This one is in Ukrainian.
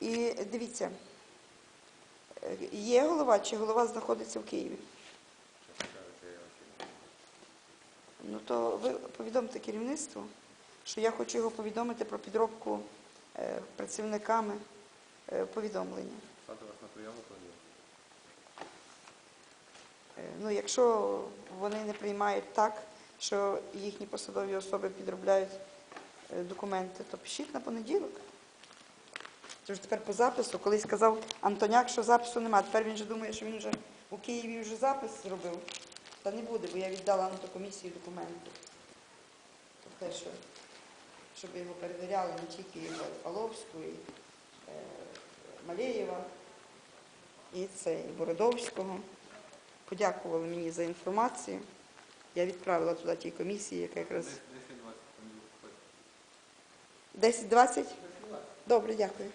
І дивіться, є голова чи голова знаходиться в Києві? Ну то ви повідомте керівництву, що я хочу його повідомити про підробку е, працівниками е, повідомлення. Стати вас на прийом. Е, Ну, якщо вони не приймають так, що їхні посадові особи підробляють е, документи, то пишіть на понеділок. Це ж тепер по запису, колись сказав Антоняк, що запису немає. Тепер він же думає, що він вже у Києві вже запис зробив. Та не буде, бо я віддала на документи. Те, що, щоб його перевіряли не тільки Паловську, і е, Малєєва, і це, і Бородовського. Подякували мені за інформацію. Я відправила туди тій комісії, яка якраз 10-20 10-20? Добре, дякую.